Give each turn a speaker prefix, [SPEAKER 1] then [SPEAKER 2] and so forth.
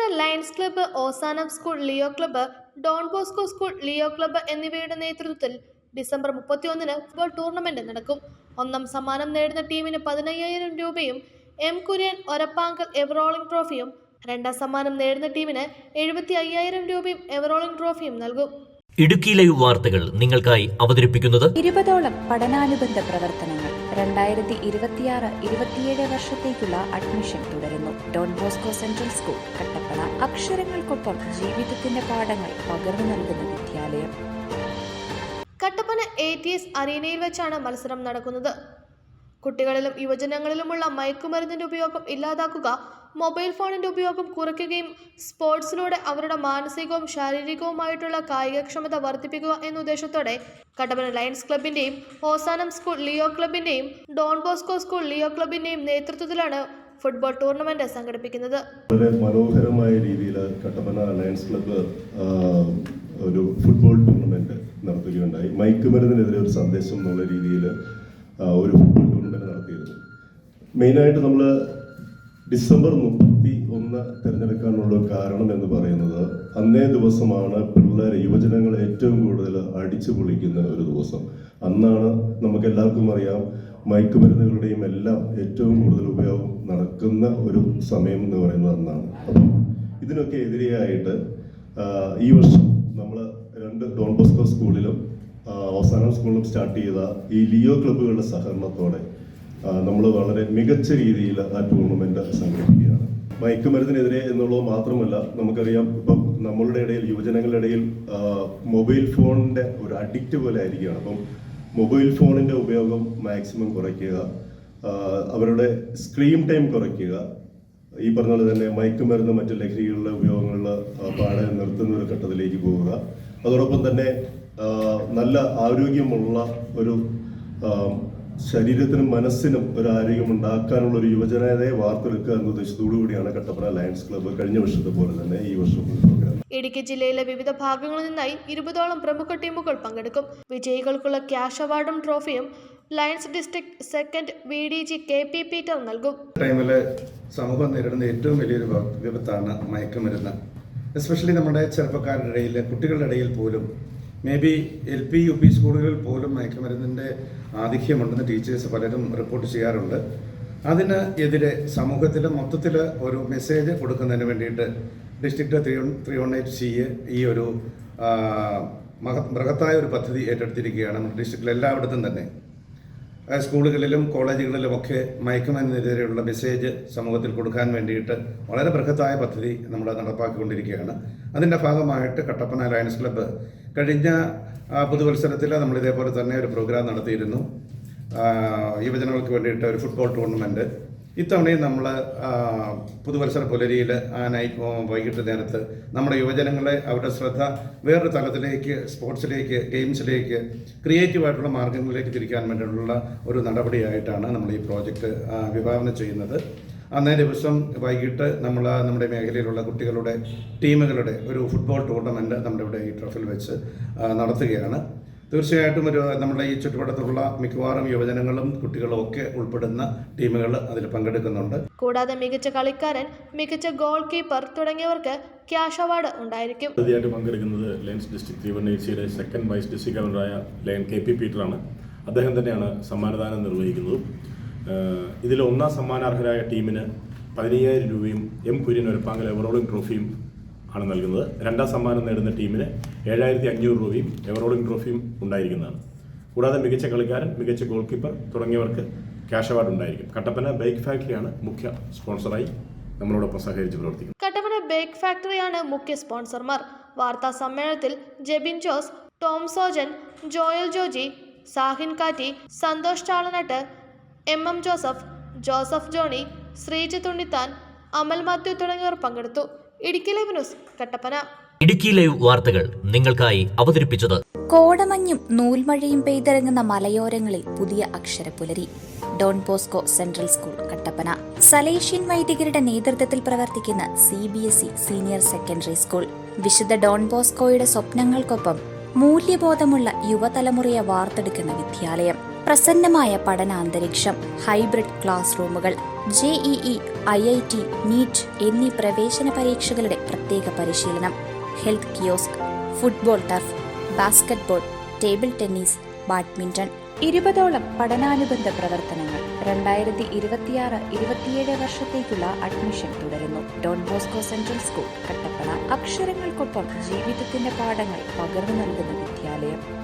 [SPEAKER 1] Kattappana lions club Ozanam school Leo club Don Bosco school Leo club എന്നിവയുടെ നേതൃത്വത്തിൽ December മുപ്പത്തിയൊന്നിന് football tournament നടക്കും. ഒന്നാം സമ്മാനം നേടുന്ന ടീമിന് പതിനയ്യായിരം രൂപയും M Kurian Orappankal ever rolling ട്രോഫിയും രണ്ടാം സമ്മാനം നേടുന്ന ടീമിന് എഴുപത്തി അയ്യായിരം രൂപയും എവറോളിംഗ് ട്രോഫിയും നൽകും.
[SPEAKER 2] ഇടുക്കി ലൈവ് വാർത്തകൾ നിങ്ങൾക്കായി അവതരിപ്പിക്കുന്നത്
[SPEAKER 3] ഇരുപതോളം പഠനാനുബന്ധ പ്രവർത്തനങ്ങൾ രണ്ടായിരത്തി ഇരുപത്തിയാറ് ഇരുപത്തിയേഴ് വർഷത്തേക്കുള്ള അഡ്മിഷൻ തുടരുന്നു. Don Bosco central school Kattappana. അക്ഷരങ്ങൾക്കൊപ്പം ജീവിതത്തിന്റെ പാഠങ്ങൾ പകർന്നു നൽകുന്ന വിദ്യാലയം.
[SPEAKER 1] കട്ടപ്പന എ ടി എസ് അറീനയിൽ വെച്ചാണ് മത്സരം നടക്കുന്നത്. കുട്ടികളിലും യുവജനങ്ങളിലുമുള്ള മയക്കുമരുന്നിന്റെ ഉപയോഗം ഇല്ലാതാക്കുക മൊബൈൽ ഫോണിന്റെ ഉപയോഗം കുറയ്ക്കുകയും സ്പോർട്സിലൂടെ അവരുടെ മാനസികവും ശാരീരികവുമായിട്ടുള്ള കായികക്ഷമത വർദ്ധിപ്പിക്കുക എന്ന ഉദ്ദേശത്തോടെ കട്ടപ്പന ലയൺസ് ക്ലബിന്റെയും ഓസാനം സ്കൂൾ ലിയോ ക്ലബിന്റെയും ഡോൺ ബോസ്കോ സ്കൂൾ ലിയോ ക്ലബിന്റെയും നേതൃത്വത്തിലാണ് ഫുട്ബോൾ ടൂർണമെന്റ് സംഘടിപ്പിക്കുന്നത്.
[SPEAKER 4] വളരെ മനോഹരമായ രീതിയിൽ കട്ടപ്പന ലയൺസ് ക്ലബ്ബ് ഒരു ഫുട്ബോൾ ടൂർണമെന്റ് നടത്തുകയുണ്ടായി. മയക്കുമരുന്നിനെതിരെ ഒരു സന്ദേശം എന്നുള്ള രീതിയിൽ ഒരു ഫുട്ബോൾ ടൂർണമെന്റ് നടത്തിയിരുന്നു. മെയിനായിട്ട് നമ്മൾ ഡിസംബർ മുപ്പത്തി ഒന്ന് തിരഞ്ഞെടുക്കാനുള്ള കാരണം എന്ന് പറയുന്നത് അന്നേ ദിവസമാണ് പിള്ളേർ യുവജനങ്ങൾ ഏറ്റവും കൂടുതൽ അടിച്ചു പൊളിക്കുന്ന ഒരു ദിവസം. അന്നാണ് നമുക്ക് എല്ലാവർക്കും അറിയാം മയക്കുമരുന്നുകളുടെയും എല്ലാം ഏറ്റവും കൂടുതൽ ഉപയോഗം നടക്കുന്ന ഒരു സമയം എന്ന് പറയുന്നത് അന്നാണ്. അപ്പം ഇതിനൊക്കെ എതിരെയായിട്ട് ഈ വർഷം നമ്മൾ രണ്ട് ഡോൺ ബോസ്കോ സ്കൂളിലും അവസാനം സ്കൂളിലും സ്റ്റാർട്ട് ചെയ്ത ഈ ലിയോ ക്ലബ്ബുകളുടെ സഹകരണത്തോടെ നമ്മൾ വളരെ മികച്ച രീതിയിൽ ആ ടൂർണമെന്റ് സംഘടിപ്പിക്കുകയാണ്. മയക്കുമരുന്നിനെതിരെ എന്നുള്ളത് മാത്രമല്ല നമുക്കറിയാം ഇപ്പം നമ്മളുടെ ഇടയിൽ യുവജനങ്ങളുടെ ഇടയിൽ മൊബൈൽ ഫോണിന്റെ ഒരു അഡിക്റ്റ് പോലെ ആയിരിക്കുകയാണ്. അപ്പം മൊബൈൽ ഫോണിന്റെ ഉപയോഗം മാക്സിമം കുറയ്ക്കുക അവരുടെ സ്ക്രീൻ ടൈം കുറയ്ക്കുക ഈ പറഞ്ഞ പോലെ തന്നെ മയക്കുമരുന്ന് മറ്റു ലഹരികളുടെ ഉപയോഗങ്ങളിൽ പാടെ നിർത്തുന്ന ഒരു ഘട്ടത്തിലേക്ക് പോവുക. അതോടൊപ്പം തന്നെ നല്ല ആരോഗ്യമുള്ള ഒരു ശരീരത്തിനും മനസ്സിനും ഒരു ആരോഗ്യം ഉണ്ടാക്കാനുള്ള ഒരു യുവജനതയെ വാർത്തെടുക്കുക എന്ന ഉദ്ദേശത്തോടുകൂടിയാണ് കട്ടപ്പന ലയൺസ് ക്ലബ്ബ് കഴിഞ്ഞ വർഷത്തെ പോലെ തന്നെ ഈ വർഷം പ്രോഗ്രാം
[SPEAKER 1] ഇടുക്കി ജില്ലയിലെ വിവിധ ഭാഗങ്ങളിൽ നിന്നായി ഇരുപതോളം പ്രമുഖ ടീമുകൾ പങ്കെടുക്കും. വിജയികൾക്കുള്ള ക്യാഷ് അവാർഡും ട്രോഫിയും lions district second V D G K P Peter നൽകും.
[SPEAKER 5] ടൈമിൽ സമൂഹം നേരിടുന്ന ഏറ്റവും വലിയൊരു വിപത്താണ് മയക്കുമരുന്ന്. എസ്പെഷ്യലി നമ്മുടെ ചെറുപ്പക്കാരുടെ ഇടയിൽ കുട്ടികളുടെ ഇടയിൽ പോലും may be L P U P സ്കൂളുകളിൽ പോലും മയക്കുമരുന്നിന്റെ ആധിക്യമുണ്ടെന്ന് ടീച്ചേഴ്സ് പലരും റിപ്പോർട്ട് ചെയ്യാറുണ്ട്. അതിന് എതിരെ സമൂഹത്തിൽ മൊത്തത്തിൽ ഒരു മെസ്സേജ് കൊടുക്കുന്നതിന് വേണ്ടിയിട്ട് district three three one eight C ഈ ഒരു മഹ ബൃഹത്തായ ഒരു പദ്ധതി ഏറ്റെടുത്തിരിക്കുകയാണ് നമ്മുടെ ഡിസ്ട്രിക്റ്റിൽ എല്ലായിടത്തും തന്നെ. സ്കൂളുകളിലും കോളേജുകളിലും കോളേജുകളിലുമൊക്കെ മയക്കുമരുന്നിനെതിരെയുള്ള മെസ്സേജ് സമൂഹത്തിൽ കൊടുക്കാൻ വേണ്ടിയിട്ട് വളരെ ബൃഹത്തായ പദ്ധതി നമ്മൾ നടപ്പാക്കിക്കൊണ്ടിരിക്കുകയാണ്. അതിന്റെ ഭാഗമായിട്ട് കട്ടപ്പന ലയൺസ് ക്ലബ്ബ് കഴിഞ്ഞ പുതുവത്സരത്തിൽ നമ്മൾ ഇതേപോലെ തന്നെ ഒരു പ്രോഗ്രാം നടത്തിയിരുന്നു. യുവജനങ്ങൾക്ക് വേണ്ടിയിട്ട് ഒരു ഫുട്ബോൾ ടൂർണമെന്റ് ഇത്തവണയും നമ്മൾ പുതുവത്സര പുലരിയിൽ ആ നൈറ്റ് വൈകിട്ട് നേരത്ത് നമ്മുടെ യുവജനങ്ങളെ അവരുടെ ശ്രദ്ധ വേറൊരു തലത്തിലേക്ക് സ്പോർട്സിലേക്ക് ഗെയിംസിലേക്ക് ക്രിയേറ്റീവായിട്ടുള്ള മാർഗങ്ങളിലേക്ക് തിരിക്കാൻ വേണ്ടിയിട്ടുള്ള ഒരു നടപടിയായിട്ടാണ് നമ്മൾ ഈ പ്രോജക്റ്റ് വിഭാവനം ചെയ്യുന്നത്. അന്നേ ദിവസം വൈകിട്ട് നമ്മൾ നമ്മുടെ മേഖലയിലുള്ള കുട്ടികളുടെ ടീമുകളുടെ ഒരു ഫുട്ബോൾ ടൂർണമെന്റ് നമ്മുടെ ഇവിടെ ഈ ട്രഫിൽ വെച്ച് നടത്തുകയാണ്. തീർച്ചയായിട്ടും ഒരു നമ്മുടെ ഈ ചുറ്റുവട്ടത്തുള്ള മിക്കവാറും യുവജനങ്ങളും കുട്ടികളും ഒക്കെ ഉൾപ്പെടുന്ന ടീമുകൾ അതിൽ പങ്കെടുക്കുന്നുണ്ട്.
[SPEAKER 1] കൂടാതെ മികച്ച കളിക്കാരൻ മികച്ച ഗോൾ കീപ്പർ തുടങ്ങിയവർക്ക് ക്യാഷ് അവാർഡ് ഉണ്ടായിരിക്കും.
[SPEAKER 6] ആദ്യമായിട്ട് പങ്കെടുക്കുന്നത് ലയൻസ് ഡിസ്ട്രിക്ട് തിരുവണ്ണേച്ചിയുടെ സെക്കൻഡ് വൈസ് ഡിസ്ട്രിക്ട് ഗവർണറായ ലയൻ കെ പി പീറ്ററാണ് അദ്ദേഹം തന്നെയാണ് സമ്മാനദാനം നിർവഹിക്കുന്നത്. ഇതിൽ ഒന്നാം സമ്മാനാർഹരായ ടീമിന് പതിനയ്യായിരം രൂപയും M Kurian Oruppankal ever rolling ട്രോഫിയും ആണ് നൽകുന്നത്. രണ്ടാം സമ്മാനം നേടുന്ന ടീമിന് ഏഴായിരത്തി അഞ്ഞൂറ് രൂപയും എവറോളിംഗ് ട്രോഫിയും ഉണ്ടായിരിക്കുന്നതാണ്. കൂടാതെ മികച്ച കളിക്കാരൻ മികച്ച ഗോൾ കീപ്പർ തുടങ്ങിയവർക്ക് ക്യാഷ് അവാർഡ് ഉണ്ടായിരിക്കും. കട്ടപ്പന ബൈക്ക് ഫാക്ടറിയാണ് മുഖ്യ സ്പോൺസറായി നമ്മളോടൊപ്പം സഹകരിച്ച് പ്രവർത്തിക്കുന്നത്.
[SPEAKER 1] കട്ടപ്പന ബേക്ക് ഫാക്ടറിയാണ് മുഖ്യ സ്പോൺസർമാർ. വാർത്താ സമ്മേളനത്തിൽ Jebin Jose Tom Sojan Joel Joji Sahin കാറ്റി Santhosh ചാളനട്ട് M M Joseph Joseph Johnny Sreejith Unnithan Amal Mathew തുടങ്ങിയവർ പങ്കെടുത്തു. Idukki live news Kattappana.
[SPEAKER 2] Idukki live വാർത്തകൾ നിങ്ങൾക്കായി അവതരിപ്പിച്ചത്
[SPEAKER 3] കോടമഞ്ഞും നൂൽമഴയും പെയ്തിറങ്ങുന്ന മലയോരങ്ങളിൽ പുതിയ അക്ഷരപ്പുലരി. Don Bosco central school Kattappana. Salesian വൈദികരുടെ നേതൃത്വത്തിൽ പ്രവർത്തിക്കുന്ന C B S E senior secondary school. വിശുദ്ധ ഡോൺ ബോസ്കോയുടെ സ്വപ്നങ്ങൾക്കൊപ്പം മൂല്യബോധമുള്ള യുവതലമുറയെ വാർത്തെടുക്കുന്ന വിദ്യാലയം. പ്രസന്നമായ പഠനാന്തരീക്ഷം ഹൈബ്രിഡ് ക്ലാസ് റൂമുകൾ JEE I I T NEET എന്നീ പ്രവേശന പരീക്ഷകളുടെ പ്രത്യേക പരിശീലനം health kiosk football turf basketball table tennis badminton. ഇരുപതോളം പഠനാനുബന്ധ പ്രവർത്തനങ്ങൾ രണ്ടായിരത്തി ഇരുപത്തിയാറ് ഇരുപത്തിയേഴ് വർഷത്തേക്കുള്ള അഡ്മിഷൻ തുടരുന്നു. Don Bosco central school Kattappana. അക്ഷരങ്ങൾക്കൊപ്പം ജീവിതത്തിന്റെ പാഠങ്ങൾ പകർന്നു നൽകുന്ന വിദ്യാലയം.